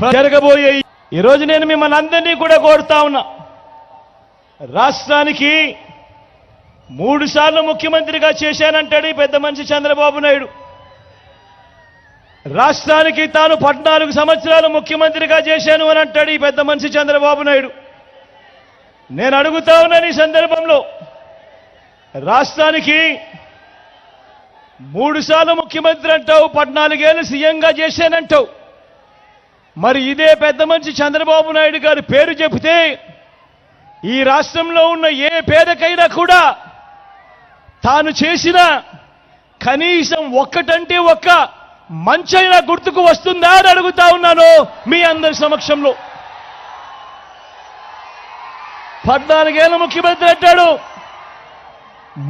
జరగబోయే ఈ- ఈరోజు నేను మిమ్మల్ని అందరినీ కూడా కోరుతా ఉన్నా. రాష్ట్రానికి మూడు సార్లు ముఖ్యమంత్రిగా చేశానంటాడు ఈ పెద్ద మనిషి చంద్రబాబు నాయుడు. రాష్ట్రానికి తాను పద్నాలుగు సంవత్సరాలు ముఖ్యమంత్రిగా చేశాను అని అంటాడు ఈ పెద్ద మనిషి చంద్రబాబు నాయుడు. నేను అడుగుతా ఉన్నాను ఈ సందర్భంలో రాష్ట్రానికి మూడు సార్లు ముఖ్యమంత్రి అంటావు పద్నాలుగేళ్ళు సీఎంగా చేశానంటావు. మరి ఇదే పెద్ద మనిషి చంద్రబాబు నాయుడు గారి పేరు చెబితే ఈ రాష్ట్రంలో ఉన్న ఏ పేదకైనా కూడా తాను చేసిన కనీసం ఒక్కటంటే ఒక్క మంచైనా గుర్తుకు వస్తుందా అని అడుగుతా ఉన్నాను మీ అందరి సమక్షంలో. పద్నాలుగేళ్ళ ముఖ్యమంత్రి అంటాడు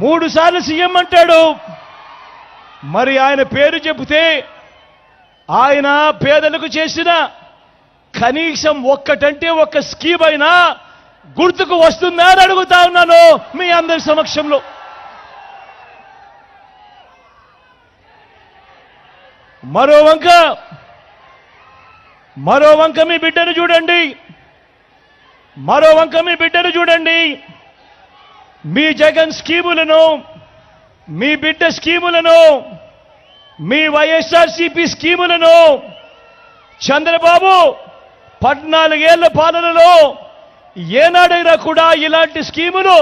మూడు సార్లు సీఎం అంటాడు. మరి ఆయన పేరు చెబితే ఆయన పేదలకు చేసిన కనీసం ఒక్కటంటే ఒక్క స్కీమ్ అయినా గుర్తుకు వస్తుందా అని అడుగుతా ఉన్నాను మీ అందరి సమక్షంలో. మరో వంక మరో వంక మీ బిడ్డను చూడండి. మరో వంక మీ బిడ్డను చూడండి. మీ జగన్ స్కీములను మీ బిడ్డ స్కీములను మీ వైఎస్ఆర్సీపీ స్కీములను చంద్రబాబు పద్నాలుగేళ్ళ పాలనలో ఏనాడైనా కూడా ఇలాంటి స్కీములు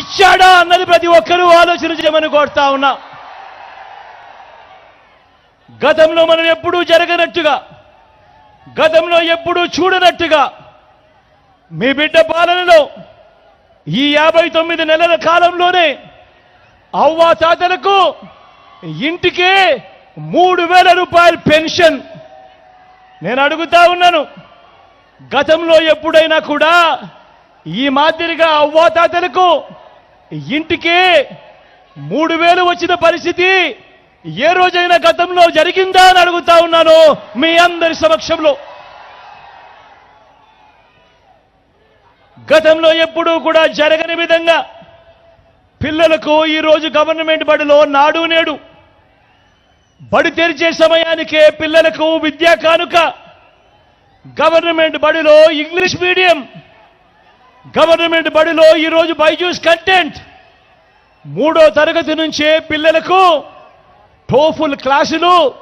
ఇచ్చాడా అన్నది ప్రతి ఒక్కరూ ఆలోచన చేయమని కోరుతా ఉన్నా. గతంలో మనం ఎప్పుడూ జరగనట్టుగా గతంలో ఎప్పుడూ చూడనట్టుగా మీ బిడ్డ పాలనలో ఈ యాభై తొమ్మిది నెలల కాలంలోనే అవ్వా తాతలకు ఇంటికే మూడు వేల రూపాయల పెన్షన్. నేను అడుగుతా ఉన్నాను గతంలో ఎప్పుడైనా కూడా ఈ మాదిరిగా అవ్వాతాతలకు ఇంటికి మూడు వేలు వచ్చిన పరిస్థితి ఏ రోజైనా గతంలో జరిగిందా అని అడుగుతా ఉన్నాను మీ అందరి సమక్షంలో. గతంలో ఎప్పుడూ కూడా జరగని విధంగా పిల్లలకు ఈరోజు గవర్నమెంట్ బడిలో నాడు నేడు బడి తెరిచే సమయానికే పిల్లలకు విద్యా కానుక. గవర్నమెంట్ బడిలో ఇంగ్లీష్ మీడియం. గవర్నమెంట్ బడిలో ఈరోజు బైజూస్ కంటెంట్. మూడో తరగతి నుంచే పిల్లలకు టోఫుల్ క్లాసులు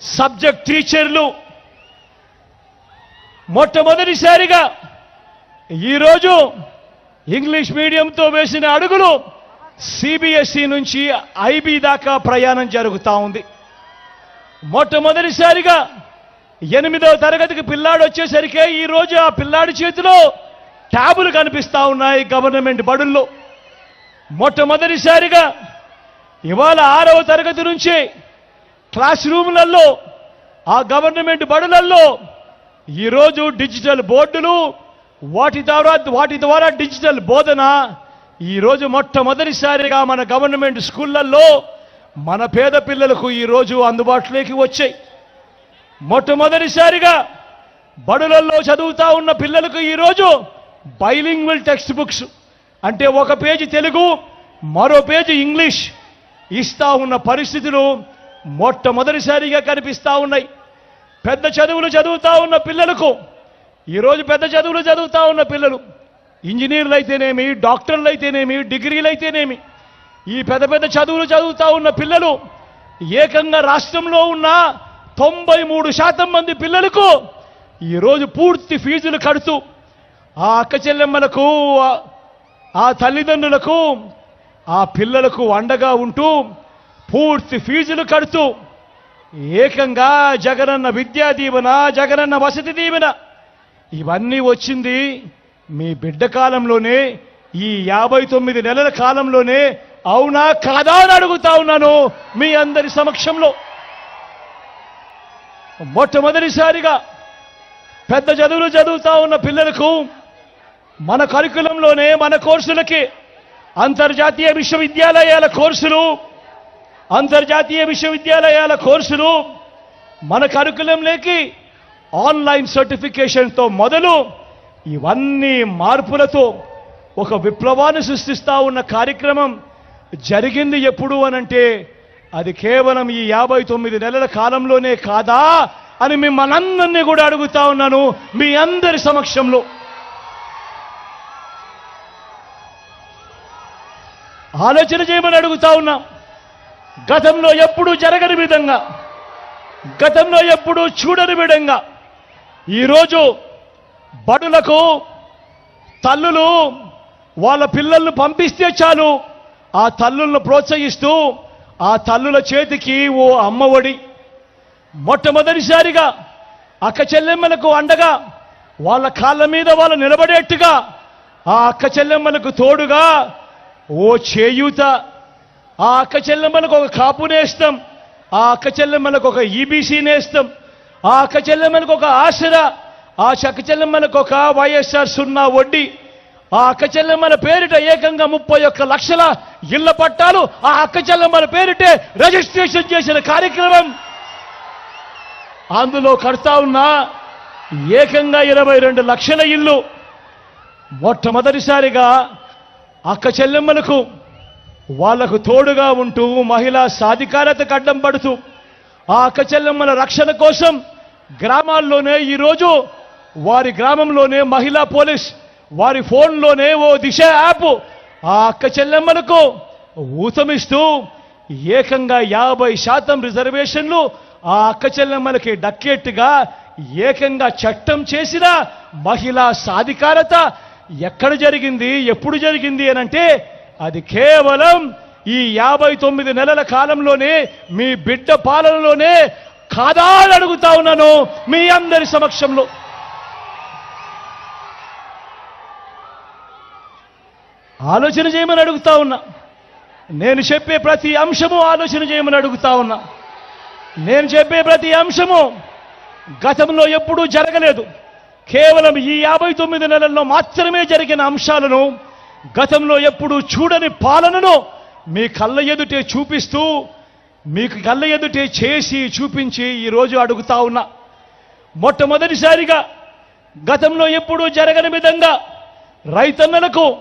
సబ్జెక్ట్ టీచర్లు. మొట్టమొదటిసారిగా ఈరోజు ఇంగ్లీష్ మీడియంతో వేసిన అడుగులు సిబిఎస్ఈ నుంచి ఐబీ దాకా ప్రయాణం జరుగుతూ ఉంది. మొట్టమొదటిసారిగా ఎనిమిదవ తరగతికి పిల్లాడు వచ్చేసరికి ఈరోజు ఆ పిల్లాడి చేతిలో ట్యాబులు కనిపిస్తూ ఉన్నాయి గవర్నమెంట్ బడుల్లో. మొట్టమొదటిసారిగా ఇవాళ ఆరవ తరగతి నుంచి క్లాస్ రూములలో ఆ గవర్నమెంట్ బడులలో ఈరోజు డిజిటల్ బోర్డులు వాటి ద్వారా వాటి ద్వారా డిజిటల్ బోధన ఈరోజు మొట్టమొదటిసారిగా మన గవర్నమెంట్ స్కూళ్ళల్లో మన పేద పిల్లలకు ఈరోజు అందుబాటులోకి వచ్చాయి. మొట్టమొదటిసారిగా బడులలో చదువుతూ ఉన్న పిల్లలకు ఈరోజు బైలింగ్వల్ టెక్స్ట్ బుక్స్ అంటే ఒక పేజీ తెలుగు మరో పేజీ ఇంగ్లీష్ ఇస్తా ఉన్న పరిస్థితులు మొట్టమొదటిసారిగా కనిపిస్తూ ఉన్నాయి. పెద్ద చదువులు చదువుతూ ఉన్న పిల్లలకు ఈరోజు పెద్ద చదువులు చదువుతూ ఉన్న పిల్లలు ఇంజనీర్లు అయితేనేమి డాక్టర్లు అయితేనేమి డిగ్రీలు అయితేనేమి ఈ పెద్ద పెద్ద చదువులు చదువుతా ఉన్న పిల్లలు ఏకంగా రాష్ట్రంలో ఉన్న తొంభై మూడు శాతం మంది పిల్లలకు ఈరోజు పూర్తి ఫీజులు కడుతూ ఆ అక్క చెల్లెమ్మలకు ఆ- ఆ తల్లిదండ్రులకు ఆ పిల్లలకు అండగా ఉంటూ పూర్తి ఫీజులు కడుతూ ఏకంగా జగనన్న విద్యా దీవెన జగనన్న వసతి దీవెన ఇవన్నీ వచ్చింది మీ బిడ్డ కాలంలోనే ఈ యాభై తొమ్మిది నెలల కాలంలోనే అవునా కాదా అని అడుగుతా ఉన్నాను మీ అందరి సమక్షంలో. మొట్టమొదటిసారిగా పెద్ద చదువులు చదువుతా ఉన్న పిల్లలకు మన కరికులంలోనే మన కోర్సులకి అంతర్జాతీయ విశ్వవిద్యాలయాల కోర్సులు అంతర్జాతీయ విశ్వవిద్యాలయాల కోర్సులు మన కరికులంలోకి ఆన్లైన్ సర్టిఫికేషన్తో మొదలు ఇవన్నీ మార్పులతో ఒక విప్లవాన్ని సృష్టిస్తా ఉన్న కార్యక్రమం జరిగింది ఎప్పుడు అనంటే అది కేవలం ఈ యాభై తొమ్మిది నెలల కాలంలోనే కాదా అని మిమ్మల్ని అందరినీ కూడా అడుగుతా ఉన్నాను మీ అందరి సమక్షంలో. ఆలోచన చేయమని అడుగుతా ఉన్నా. గతంలో ఎప్పుడూ జరగని విధంగా గతంలో ఎప్పుడూ చూడని విధంగా ఈరోజు బడులకు తల్లులు వాళ్ళ పిల్లల్ని పంపిస్తే చాలు. ఆ తల్లులను ప్రోత్సహిస్తూ ఆ తల్లుల చేతికి ఓ అమ్మఒడి. మొట్టమొదటిసారిగా అక్క చెల్లెమ్మలకు అండగా వాళ్ళ కాళ్ళ మీద వాళ్ళు నిలబడేట్టుగా ఆ అక్క చెల్లెమ్మలకు తోడుగా ఓ చేయూత. ఆ అక్క చెల్లెమ్మలకు ఒక కాపు నేస్తాం. ఆ అక్క చెల్లెమ్మలకు ఒక ఈబీసీ నేస్తాం. ఆ అక్క చెల్లెమ్మలకు ఒక ఆసరా. ఆ చక్క చెల్లెమ్మలకు ఒక వైఎస్ఆర్ సున్నా వడ్డీ ఆ అక్క చెల్లెమ్మల పేరిట ఏకంగా ముప్పై ఒక్క లక్షల ఇళ్ళ పట్టాలు ఆ అక్క చెల్లెమ్మల పేరిటే రిజిస్ట్రేషన్ చేసిన కార్యక్రమం. అందులో కడతా ఉన్న ఏకంగా ఇరవై రెండు లక్షల ఇల్లు మొట్టమొదటిసారిగా అక్క చెల్లెమ్మలకు వాళ్ళకు తోడుగా ఉంటూ మహిళా సాధికారతకు అడ్డం పడుతూ ఆ అక్క చెల్లెమ్మల రక్షణ కోసం గ్రామాల్లోనే ఈరోజు వారి గ్రామంలోనే మహిళా పోలీస్ వారి ఫోన్లోనే ఓ దిశ యాప్ ఆ అక్క చెల్లెమ్మలకు ఊతమిస్తూ ఏకంగా యాభై శాతం రిజర్వేషన్లు ఆ అక్క చెల్లెమ్మలకి డక్కెట్టుగా ఏకంగా చట్టం చేసిన మహిళా సాధికారత ఎక్కడ జరిగింది ఎప్పుడు జరిగింది అనంటే అది కేవలం ఈ యాభై తొమ్మిది నెలల కాలంలోనే మీ బిడ్డ పాలనలోనే కాదా అడుగుతా ఉన్నాను మీ అందరి సమక్షంలో. ఆలోచన చేయమని అడుగుతా ఉన్నా. నేను చెప్పే ప్రతి అంశము ఆలోచన చేయమని అడుగుతా ఉన్నా. నేను చెప్పే ప్రతి అంశము గతంలో ఎప్పుడూ జరగలేదు. కేవలం ఈ యాభై తొమ్మిది నెలల్లో మాత్రమే జరిగిన అంశాలను గతంలో ఎప్పుడూ చూడని పాలనను మీ కళ్ళ ఎదుటే చూపిస్తూ మీకు కళ్ళ ఎదుటే చేసి చూపించి ఈరోజు అడుగుతా ఉన్నా. మొట్టమొదటిసారిగా గతంలో ఎప్పుడూ జరగని విధంగా రైతన్నలకు